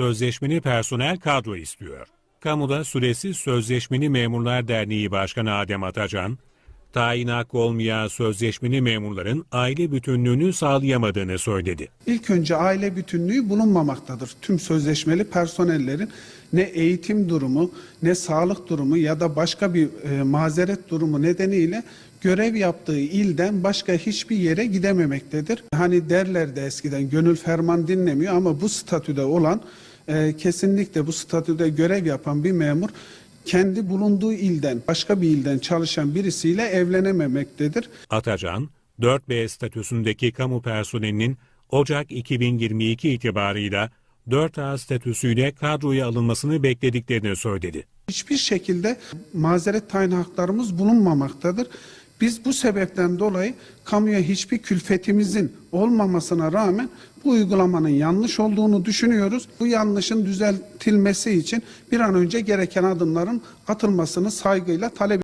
sözleşmeli personel kadro istiyor. Kamuda süresiz sözleşmeli memurlar derneği başkanı Adem Atacan, tayin hakkı olmayan sözleşmeli memurların aile bütünlüğünü sağlayamadığını söyledi. İlk önce aile bütünlüğü bulunmamaktadır. Tüm sözleşmeli personellerin ne eğitim durumu, ne sağlık durumu ya da başka bir e, mazeret durumu nedeniyle görev yaptığı ilden başka hiçbir yere gidememektedir. Hani derler de eskiden gönül ferman dinlemiyor ama bu statüde olan e, kesinlikle bu statüde görev yapan bir memur kendi bulunduğu ilden başka bir ilden çalışan birisiyle evlenememektedir. Atacan, 4B statüsündeki kamu personelinin Ocak 2022 itibarıyla 4A statüsüyle kadroya alınmasını beklediklerini söyledi. Hiçbir şekilde mazeret tayin haklarımız bulunmamaktadır. Biz bu sebepten dolayı kamuya hiçbir külfetimizin olmamasına rağmen bu uygulamanın yanlış olduğunu düşünüyoruz. Bu yanlışın düzeltilmesi için bir an önce gereken adımların atılmasını saygıyla talep